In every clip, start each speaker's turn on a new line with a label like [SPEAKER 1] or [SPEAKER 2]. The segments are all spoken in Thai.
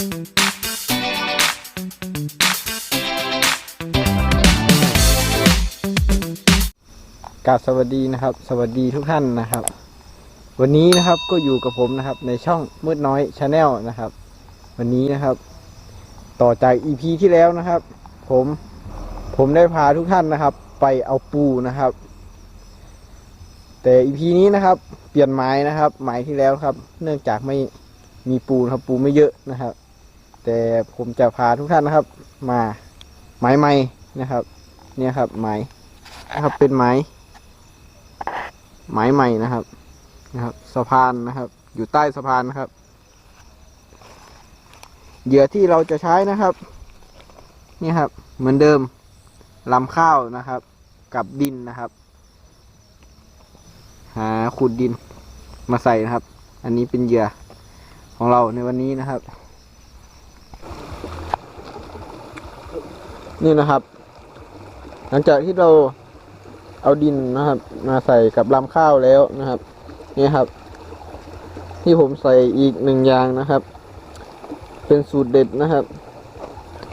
[SPEAKER 1] กาบสวัสดีนะครับ สวัสดีทุกท่านนะครับ วันนี้นะครับก็อยู่กับผมนะครับ ในช่องมืดน้อยชาแนลนะครับ วันนี้นะครับ ต่อจากอีพีที่แล้วนะครับ ผมผมได้พาทุกท่านนะครับ ไปเอาปูนะครับ แต่อีพีนี้นะครับ เปลี่ยนไม้นะครับไม้ที่แล้วครับ เนื่องจากไม่มีปูครับ ปูไม่เยอะนะครับ แต่ผมจะพาทุกท่านนะครับ มาหมายใหม่นะครับ เนี่ยครับหมายนะครับเป็นหมายหมายใหม่นะครับนะครับ สะพานนะครับ อยู่ใต้สะพานนะครับเหยื่อที่เราจะใช้นะครับ นี่ครับ เหมือนเดิมลำข้าวนะครับ กับดินนะครับ หาขุดดินมาใส่นะครับ อันนี้เป็นเหยื่อของเราในวันนี้นะครับ นี่นะครับ หลังจากที่เราเอาดินนะครับ มาใส่กับลำข้าวแล้วนะครับ นี่ครับ ที่ผมใส่อีกหนึ่งอย่างนะครับ เป็นสูตรเด็ดนะครับ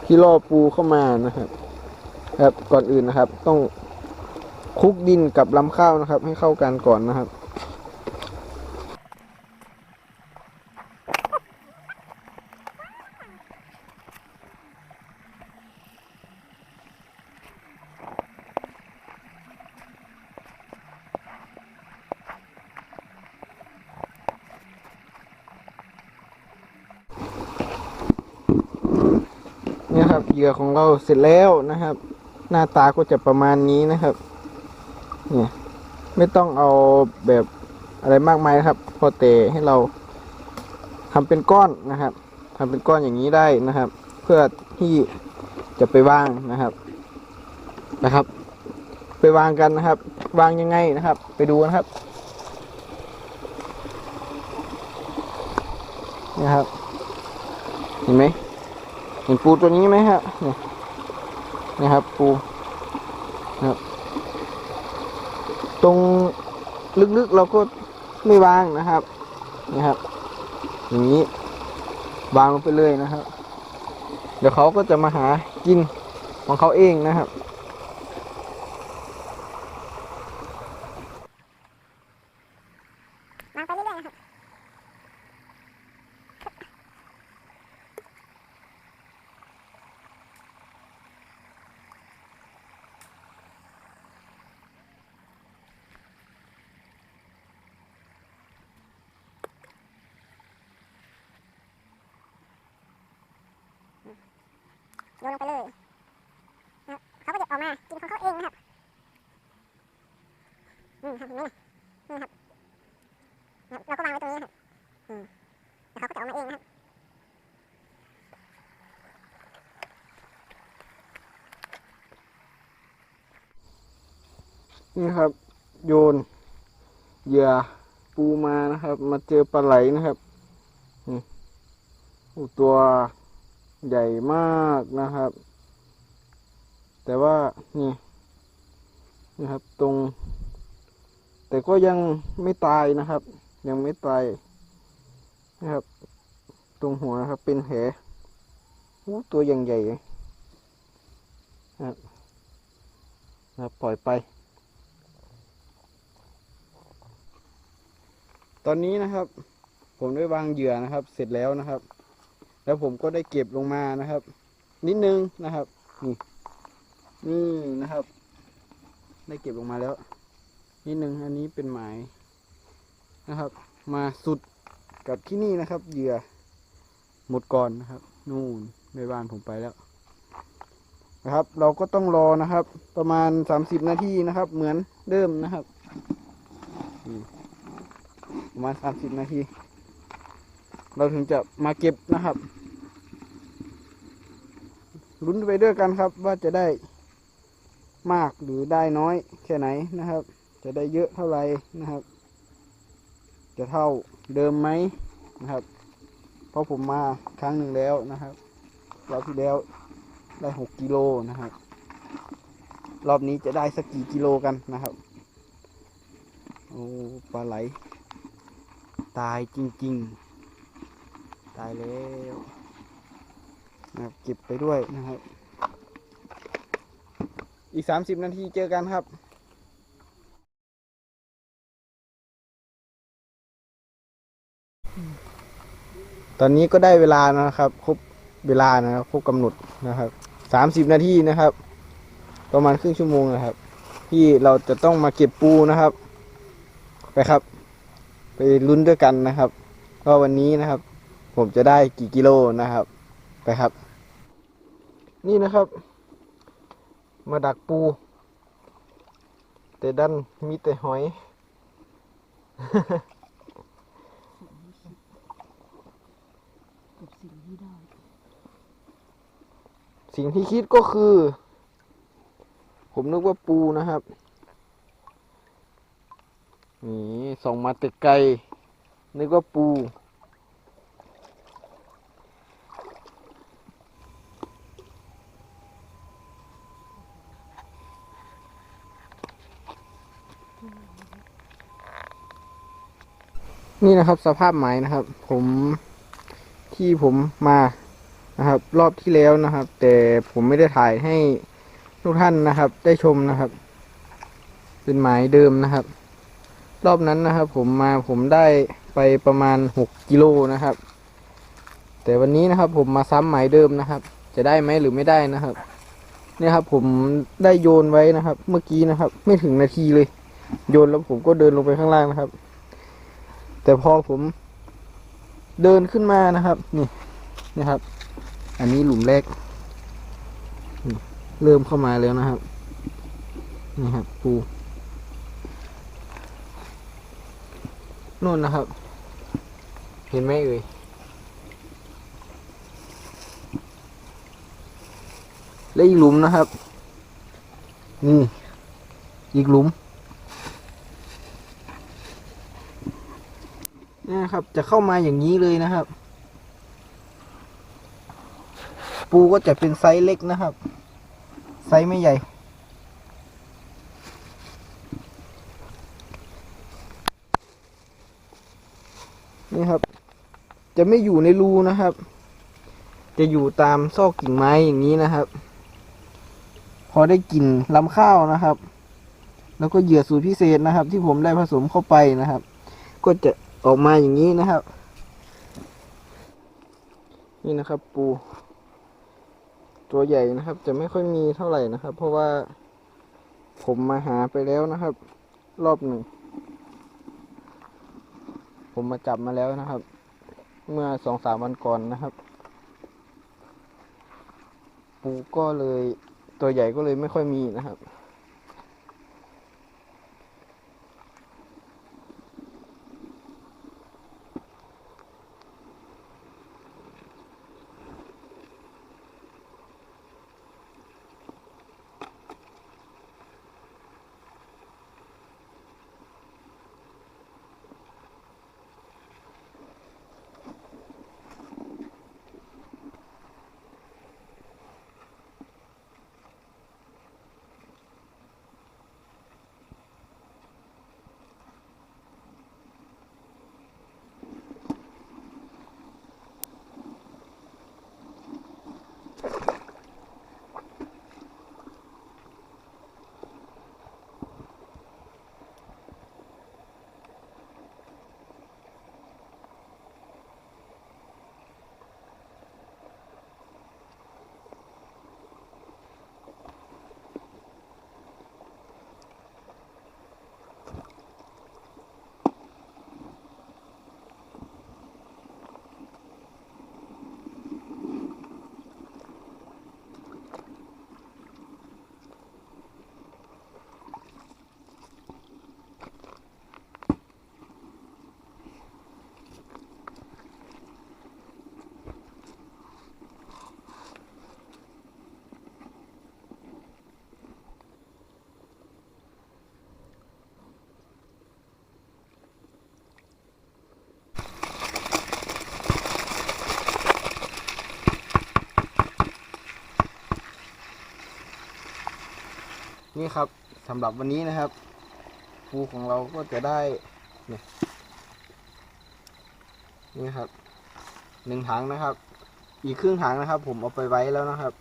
[SPEAKER 1] ที่ล่อปูเข้ามานะครับ ครับก่อนอื่นนะครับ ต้องคลุกดินกับลำข้าวนะครับ ให้เข้ากันก่อนนะครับ เครับเหยื่อของเราเสร็จแล้วนะครับ หน้าตาก็จะประมาณนี้นะครับเนี่ยไม่ต้องเอาแบบอะไรมากมายนะครับ พอเตะให้เราทำเป็นก้อนนะครับทำเป็นก้อนอย่างนี้ได้นะครับ เพื่อที่จะไปวางนะครับนะครับ ไปวางกันนะครับ วางยังไงนะครับ ไปดูนะครับนี่ครับเห็นไหม เห็นปูตัวนี้ไหมฮะนี่นะครับปูนะครับตรงลึกๆเราก็ไม่วางนะครับนี่ครับ อย่างนี้วางลงไปเลยนะครับ เดี๋ยวเขาก็จะมาหากินของเขาเองนะครับ
[SPEAKER 2] วางไปเรื่อยๆนะครับ โยนลงไปเลยนะครับเขาก็จะออกมากินของเขาเองนะครับอืมครับเห็นไหมล่ะนี่ครับนะครับเราก็วางไว้ตรงนี้นะครับอืมแล้วเขาก็จะออกมาเองนะครับ
[SPEAKER 1] นี่ครับ โยนเหยื่อปูมานะครับ มาเจอปลาไหลนะครับนี่โอ้ตัว ใหญ่มากนะครับ แต่ว่านี่นี่ครับตรง แต่ก็ยังไม่ตายนะครับ ยังไม่ตายนะครับ ตรงหัวนะครับเป็นแผลโอ้ตัวยังใหญ่นะครับนะปล่อยไป ตอนนี้นะครับ ผมได้วางเหยื่อนะครับ เสร็จแล้วนะครับ แล้วผมก็ได้เก็บลงมานะครับ นิดนึงนะครับนี่นี่นะครับ ได้เก็บลงมาแล้ว นิดนึงอันนี้เป็นหมายนะครับ มาสุดกับที่นี่นะครับ เหยื่อหมดก่อนนะครับ นู่นในบ้านผมไปแล้วนะครับ เราก็ต้องรอนะครับ ประมาณสามสิบนาทีนะครับ เหมือนเดิมนะครับประมาณสามสิบนาที เราถึงจะมาเก็บนะครับลุ้นไปด้วยกันครับ ว่าจะได้มากหรือได้น้อยแค่ไหนนะครับ จะได้เยอะเท่าไหร่นะครับ จะเท่าเดิมไหมนะครับ เพราะผมมาครั้งหนึ่งแล้วนะครับรอบที่แล้วได้หกกิโลนะครับ รอบนี้จะได้สักกี่กิโลกันนะครับโอ้ปลาไหล ตายจริง ๆ ตายแล้วนะครับเก็บไปด้วยนะครับ อีกสามสิบนาทีเจอกันครับตอนนี้ก็ได้เวลานะครับ ครบเวลานะครับครบกำหนดนะครับสามสิบนาทีนะครับ ประมาณครึ่งชั่วโมงนะครับ ที่เราจะต้องมาเก็บปูนะครับ ไปครับ ไปลุ้นด้วยกันนะครับ ก็วันนี้นะครับ ผมจะได้กี่กิโลนะครับ ไปครับ นี่นะครับ มาดักปู แต่ดันมีแต่หอย
[SPEAKER 3] สิ่งที่ได้
[SPEAKER 1] สิ่งที่คิดก็คือ ผมนึกว่าปูนะครับนี่ส่องมาแต่ไกลนึกว่าปู นี่นะครับสภาพหมายนะครับ ผมที่ผมมานะครับ รอบที่แล้วนะครับ แต่ผมไม่ได้ถ่ายให้ทุกท่านนะครับ ได้ชมนะครับ เป็นหมายเดิมนะครับ รอบนั้นนะครับ ผมมาผมได้ไปประมาณหกกิโลนะครับ แต่วันนี้นะครับ ผมมาซ้ำหมายเดิมนะครับ จะได้ไหมหรือไม่ได้นะครับเนี่ยครับ ผมได้โยนไว้นะครับ เมื่อกี้นะครับ ไม่ถึงนาทีเลย โยนแล้วผมก็เดินลงไปข้างล่างนะครับ แต่พอผมเดินขึ้นมานะครับนี่นะครับ อันนี้หลุมแรกเริ่มเข้ามาแล้วนะครับนี่ครับปูนู่นนะครับ เห็นไหมเอ่ยและอีกหลุมนะครับ นี่ อีกหลุม นะครับ จะเข้ามาอย่างนี้เลยนะครับ ปูก็จะเป็นไซส์เล็กนะครับ ไซส์ไม่ใหญ่ นี่ครับ จะไม่อยู่ในรูนะครับ จะอยู่ตามซอกกิ่งไม้อย่างนี้นะครับ พอได้กลิ่นลำข้าวนะครับ แล้วก็เหยื่อสูตรพิเศษนะครับ ที่ผมได้ผสมเข้าไปนะครับ ก็จะ ออกมาอย่างนี้นะครับ นี่นะครับ ปู ตัวใหญ่นะครับ จะไม่ค่อยมีเท่าไหร่นะครับ เพราะว่าผมมาหาไปแล้วนะครับ รอบหนึ่ง ผมมาจับมาแล้วนะครับ เมื่อสองสามวันก่อนนะครับ ปูก็เลยตัวใหญ่ก็เลยไม่ค่อยมีนะครับ นี่ครับสำหรับวันนี้นะครับปูของเราก็จะได้เนี่ยนี่ครับหนึ่งถังนะครับ อีกครึ่งถังนะครับ ผมเอาไปไว้แล้วนะครับ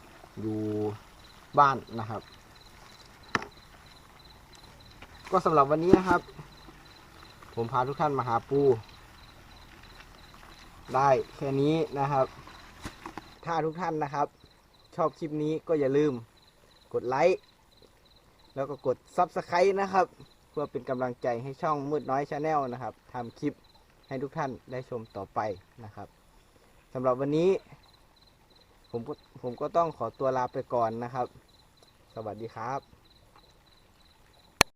[SPEAKER 1] อยู่บ้านนะครับ ก็สำหรับวันนี้นะครับ ผมพาทุกท่านมาหาปู ได้แค่นี้นะครับ ถ้าทุกท่านนะครับ ชอบคลิปนี้ก็อย่าลืมกดไลค์ แล้วก็กด Subscribe นะครับ เพื่อเป็นกำลังใจให้ช่องมืดน้อยชาแนลนะครับทำคลิปให้ทุกท่านได้ชมต่อไปนะครับสำหรับวันนี้ ผมผมก็ต้องขอตัวลาไปก่อนนะครับ สวัสดีครับ